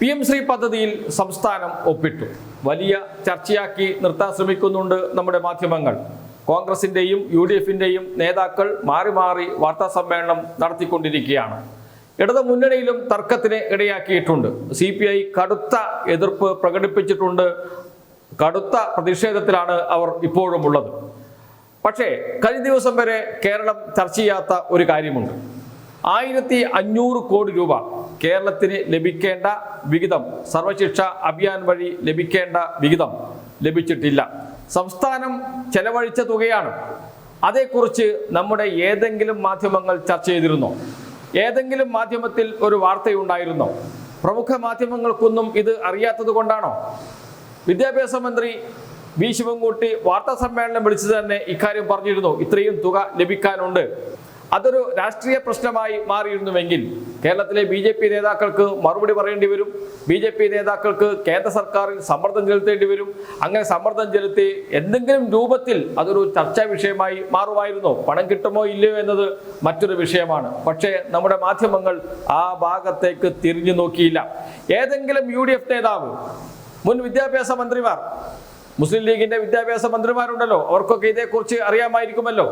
P M Shri പദ്ധതിയിൽ സംസ്ഥാനം ഒപ്പിട്ടു. വലിയ ചർച്ചയാക്കി നിർത്താൻ ശ്രമിക്കുന്നുണ്ട് നമ്മുടെ മാധ്യമങ്ങൾ. കോൺഗ്രസിന്റെയും യു ഡി എഫിന്റെയും നേതാക്കൾ മാറി മാറി വാർത്താ സമ്മേളനം നടത്തിക്കൊണ്ടിരിക്കുകയാണ്. ഇടതു മുന്നണിയിലും തർക്കത്തിന് ഇടയാക്കിയിട്ടുണ്ട്. സി പി ഐ കടുത്ത എതിർപ്പ് പ്രകടിപ്പിച്ചിട്ടുണ്ട്. കടുത്ത പ്രതിഷേധത്തിലാണ് അവർ ഇപ്പോഴും ഉള്ളത് പക്ഷേ കഴിഞ്ഞ ദിവസം വരെ കേരളം ചർച്ച ചെയ്യാത്ത ഒരു കാര്യമുണ്ട്. ആയിരത്തി അഞ്ഞൂറ് കോടി രൂപ കേരളത്തിന് ലഭിക്കേണ്ട വിഹിതം സർവശിക്ഷ അഭിയാൻ വഴി ലഭിക്കേണ്ട വിഹിതം ലഭിച്ചിട്ടില്ല. സംസ്ഥാനം ചെലവഴിച്ച തുകയാണ്. അതേക്കുറിച്ച് നമ്മുടെ ഏതെങ്കിലും മാധ്യമങ്ങൾ ചർച്ച ചെയ്തിരുന്നോ? ഏതെങ്കിലും മാധ്യമത്തിൽ ഒരു വാർത്തയുണ്ടായിരുന്നോ? പ്രമുഖ മാധ്യമങ്ങൾക്കൊന്നും ഇത് അറിയാത്തത് കൊണ്ടാണോ? വിദ്യാഭ്യാസ മന്ത്രി വി. ശിവൻകുട്ടി വാർത്താ സമ്മേളനം വിളിച്ചു തന്നെ ഇക്കാര്യം പറഞ്ഞിരുന്നു. ഇത്രയും തുക ലഭിക്കാനുണ്ട്. അതൊരു രാഷ്ട്രീയ പ്രശ്നമായി മാറിയിരുന്നുവെങ്കിൽ കേരളത്തിലെ ബി ജെ പി നേതാക്കൾക്ക് മറുപടി പറയേണ്ടി വരും. ബി ജെ പി നേതാക്കൾക്ക് കേന്ദ്ര സർക്കാരിൽ സമ്മർദ്ദം ചെലുത്തേണ്ടി വരും. അങ്ങനെ സമ്മർദ്ദം ചെലുത്തി എന്തെങ്കിലും രൂപത്തിൽ അതൊരു ചർച്ചാ വിഷയമായി മാറുമായിരുന്നോ? പണം കിട്ടുമോ ഇല്ലയോ എന്നത് മറ്റൊരു വിഷയമാണ്. പക്ഷേ നമ്മുടെ മാധ്യമങ്ങൾ ആ ഭാഗത്തേക്ക് തിരിഞ്ഞു നോക്കിയില്ല. ഏതെങ്കിലും യു നേതാവ് മുൻ വിദ്യാഭ്യാസ മന്ത്രിമാർ മുസ്ലിം ലീഗിന്റെ വിദ്യാഭ്യാസ മന്ത്രിമാരുണ്ടല്ലോ. അവർക്കൊക്കെ ഇതേക്കുറിച്ച് അറിയാമായിരിക്കുമല്ലോ.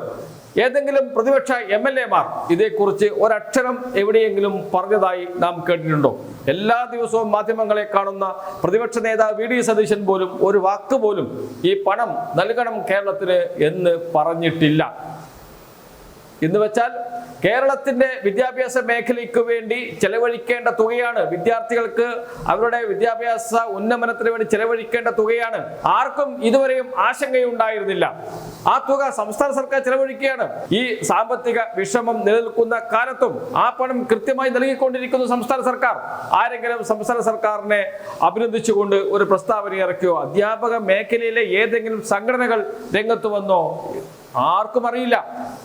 ഏതെങ്കിലും പ്രതിപക്ഷ എം എൽ എമാർ ഇതേക്കുറിച്ച് ഒരക്ഷരം എവിടെയെങ്കിലും പറഞ്ഞതായി നാം കേട്ടിട്ടുണ്ടോ? എല്ലാ ദിവസവും മാധ്യമങ്ങളെ കാണുന്ന പ്രതിപക്ഷ നേതാവ് വി ഡി സതീശൻ പോലും ഒരു വാക്ക് പോലും ഈ പണം നൽകണം കേരളത്തിന് എന്ന് പറഞ്ഞിട്ടില്ല. എന്ന് വെച്ചാൽ കേരളത്തിന്റെ വിദ്യാഭ്യാസ മേഖലയ്ക്ക് വേണ്ടി ചെലവഴിക്കേണ്ട തുകയാണ്. വിദ്യാർത്ഥികൾക്ക് അവരുടെ വിദ്യാഭ്യാസ ഉന്നമനത്തിന് വേണ്ടി ചെലവഴിക്കേണ്ട തുകയാണ്. ആർക്കും ഇതുവരെയും ആശങ്കയുണ്ടായിരുന്നില്ല. ആ തുക സംസ്ഥാന സർക്കാർ ചെലവഴിക്കുകയാണ്. ഈ സാമ്പത്തിക വിഷമം നിലനിൽക്കുന്ന കാലത്തും ആ പണം കൃത്യമായി നൽകിക്കൊണ്ടിരിക്കുന്നു സംസ്ഥാന സർക്കാർ. ആരെങ്കിലും സംസ്ഥാന സർക്കാരിനെ അഭിനന്ദിച്ചുകൊണ്ട് ഒരു പ്രസ്താവന ഇറക്കിയോ? അധ്യാപക മേഖലയിലെ ഏതെങ്കിലും സംഘടനകൾ രംഗത്ത് വന്നോ? ആർക്കും അറിയില്ല.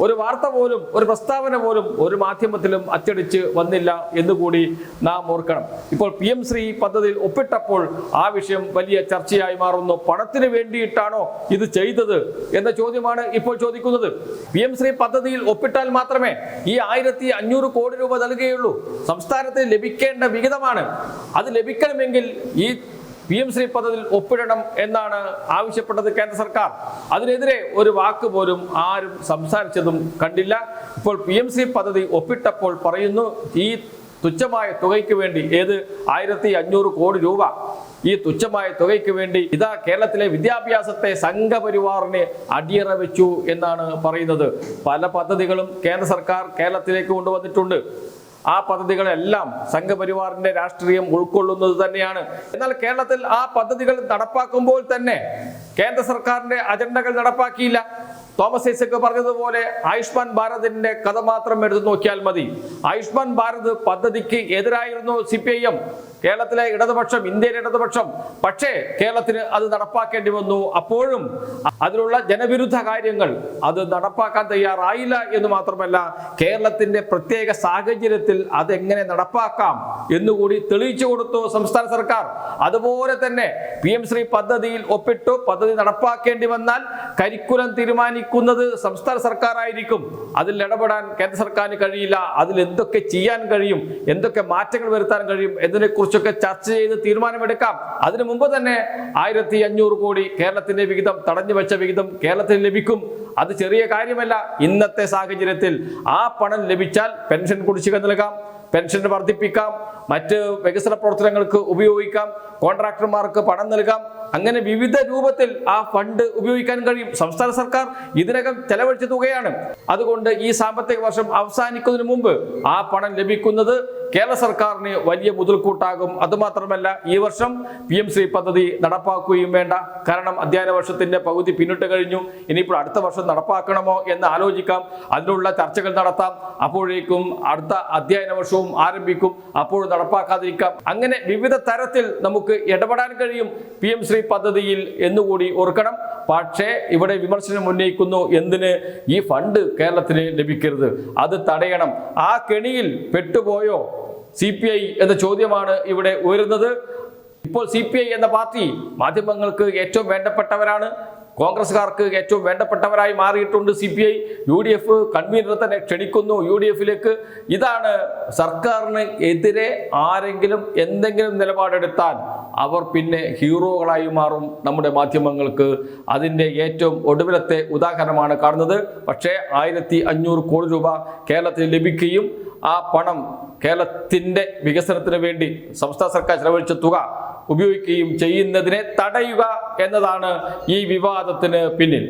ഒരു വാർത്ത പോലും ഒരു പ്രസ്താവന പോലും ഒരു മാധ്യമത്തിലും അച്ചടിച്ച് വന്നില്ല എന്നുകൂടി നാം ഓർക്കണം. ഇപ്പോൾ പി എം ശ്രീ പദ്ധതിയിൽ ഒപ്പിട്ടപ്പോൾ ആ വിഷയം വലിയ ചർച്ചയായി മാറുന്നു. പണത്തിന് വേണ്ടിയിട്ടാണോ ഇത് ചെയ്തത് എന്ന ചോദ്യമാണ് ഇപ്പോൾ ചോദിക്കുന്നത്. പി എം ശ്രീ പദ്ധതിയിൽ ഒപ്പിട്ടാൽ മാത്രമേ ഈ ആയിരത്തി അഞ്ഞൂറ് കോടി രൂപ നൽകുകയുള്ളൂ. സംസ്ഥാനത്തിന് ലഭിക്കേണ്ട വിഹിതമാണ്. അത് ലഭിക്കണമെങ്കിൽ ഈ പി എം ശ്രീ പദ്ധതിയിൽ ഒപ്പിടണം എന്നാണ് ആവശ്യപ്പെട്ടത് കേന്ദ്ര സർക്കാർ. അതിനെതിരെ ഒരു വാക്ക് പോലും ആരും സംസാരിച്ചതും കണ്ടില്ല. ഇപ്പോൾ പി എം ശ്രീ പദ്ധതി ഒപ്പിട്ടപ്പോൾ പറയുന്നു ഈ തുച്ഛമായ തുകയ്ക്ക് വേണ്ടി ഏത് ആയിരത്തി അഞ്ഞൂറ് കോടി രൂപ? ഈ തുച്ഛമായ തുകയ്ക്ക് വേണ്ടി ഇതാ കേരളത്തിലെ വിദ്യാഭ്യാസത്തെ സംഘപരിവാറിനെ അടിയറ വെച്ചു എന്നാണ് പറയുന്നത്. പല പദ്ധതികളും കേന്ദ്ര സർക്കാർ കേരളത്തിലേക്ക് കൊണ്ടുവന്നിട്ടുണ്ട്. ആ പദ്ധതികളെല്ലാം സംഘപരിവാറിന്റെ രാഷ്ട്രീയം ഉൾക്കൊള്ളുന്നത് തന്നെയാണ്. എന്നാൽ കേരളത്തിൽ ആ പദ്ധതികൾ നടപ്പാക്കുമ്പോൾ തന്നെ കേന്ദ്ര സർക്കാരിന്റെ അജണ്ടകൾ നടപ്പാക്കിയില്ല. തോമസ് ഐസക് പറഞ്ഞതുപോലെ ആയുഷ്മാൻ ഭാരതിന്റെ കഥ മാത്രം എടുത്തു നോക്കിയാൽ മതി. ആയുഷ്മാൻ ഭാരത് പദ്ധതിക്ക് എതിരായിരുന്നു സി കേരളത്തിലെ ഇടതുപക്ഷം ഇന്ത്യയിലെ ഇടതുപക്ഷം. പക്ഷേ കേരളത്തിന് അത് നടപ്പാക്കേണ്ടി വന്നു. അപ്പോഴും അതിലുള്ള ജനവിരുദ്ധ കാര്യങ്ങൾ അത് നടപ്പാക്കാൻ തയ്യാറായില്ല എന്ന് മാത്രമല്ല കേരളത്തിന്റെ പ്രത്യേക സാഹചര്യത്തിൽ അതെങ്ങനെ നടപ്പാക്കാം എന്നുകൂടി തെളിയിച്ചു കൊടുത്തു സംസ്ഥാന സർക്കാർ. അതുപോലെ തന്നെ പി എം ശ്രീ പദ്ധതിയിൽ ഒപ്പിട്ടു. പദ്ധതി നടപ്പാക്കേണ്ടി വന്നാൽ കരിക്കുലം തീരുമാനിക്കുന്നത് സംസ്ഥാന സർക്കാർ ആയിരിക്കും അതിൽ ഇടപെടാൻ കേന്ദ്ര സർക്കാരിന് കഴിയില്ല. അതിൽ എന്തൊക്കെ ചെയ്യാൻ കഴിയും? എന്തൊക്കെ മാറ്റങ്ങൾ വരുത്താൻ കഴിയും? എന്നതിനെ കുറിച്ചൊക്കെ ചർച്ച ചെയ്ത് തീരുമാനമെടുക്കാം. അതിനു മുമ്പ് തന്നെ ആയിരത്തി അഞ്ഞൂറ് കോടി കേരളത്തിന്റെ വിഹിതം തടഞ്ഞു വെച്ച വിഹിതം കേരളത്തിന് ലഭിക്കും. അത് ചെറിയ കാര്യമല്ല. ഇന്നത്തെ സാഹചര്യത്തിൽ ആ പണം ലഭിച്ചാൽ പെൻഷൻ കുടിശ്ശിക നൽകാം പെൻഷൻ വർദ്ധിപ്പിക്കാം മറ്റ് വികസന പ്രവർത്തനങ്ങൾക്ക് ഉപയോഗിക്കാം. കോൺട്രാക്ടർമാർക്ക് പണം നൽകാം. അങ്ങനെ വിവിധ രൂപത്തിൽ ആ ഫണ്ട് ഉപയോഗിക്കാൻ കഴിയും. സംസ്ഥാന സർക്കാർ ഇതിനകം ചെലവഴിച്ച തുകയാണ്. അതുകൊണ്ട് ഈ സാമ്പത്തിക വർഷം അവസാനിക്കുന്നതിന് മുമ്പ് ആ പണം ലഭിക്കുന്നത് കേരള സർക്കാരിന് വലിയ മുതൽക്കൂട്ടാകും. അതുമാത്രമല്ല ഈ വർഷം പി എം ശ്രീ പദ്ധതി നടപ്പാക്കുകയും വേണ്ട. കാരണം അധ്യയന വർഷത്തിന്റെ പകുതി പിന്നിട്ട് കഴിഞ്ഞു. ഇനിയിപ്പോൾ അടുത്ത വർഷം നടപ്പാക്കണമോ എന്ന് ആലോചിക്കാം. അതിനുള്ള ചർച്ചകൾ നടത്താം. അപ്പോഴേക്കും അടുത്ത അധ്യയന വർഷവും ആരംഭിക്കും. അപ്പോൾ നടപ്പാക്കാതിരിക്കാം. അങ്ങനെ വിവിധ തരത്തിൽ നമുക്ക് ഇടപെടാൻ കഴിയും. പി എം ശ്രീ പദ്ധതിയിൽ എന്നുകൂടി ഓർക്കണം. പക്ഷേ ഇവിടെ വിമർശനം ഉന്നയിക്കുന്നു എന്തിന്? ഈ ഫണ്ട് കേരളത്തിന് ലഭിക്കരുത്. അത് തടയണം. ആ കെണിയിൽ പെട്ടുപോയോ സി പി ഐ എന്ന ചോദ്യമാണ് ഇവിടെ ഉയരുന്നത്. ഇപ്പോൾ സി പി ഐ എന്ന പാർട്ടി മാധ്യമങ്ങൾക്ക് ഏറ്റവും വേണ്ടപ്പെട്ടവരാണ്. കോൺഗ്രസ്സുകാർക്ക് ഏറ്റവും വേണ്ടപ്പെട്ടവരായി മാറിയിട്ടുണ്ട് C P I U D F കൺവീനറെ തന്നെ ക്ഷണിക്കുന്നു. യു ഡി എഫിലേക്ക് ഇതാണ് സർക്കാരിന് എതിരെ ആരെങ്കിലും എന്തെങ്കിലും നിലപാടെടുത്താൽ അവർ പിന്നെ ഹീറോകളായി മാറും നമ്മുടെ മാധ്യമങ്ങൾക്ക്. അതിന്റെ ഏറ്റവും ഒടുവിലത്തെ ഉദാഹരണമാണ് കാണുന്നത്. പക്ഷേ ആയിരത്തി അഞ്ഞൂറ് കോടി രൂപ കേരളത്തിൽ ലഭിക്കുകയും ആ പണം കേരളത്തിന്റെ വികസനത്തിന് വേണ്ടി സംസ്ഥാന സർക്കാർ ചെലവഴിച്ച തുക ഉപയോഗിക്കുകയും ചെയ്യുന്നതിനെ തടയുക എന്നതാണ് ഈ വിവാദത്തിന് പിന്നിൽ.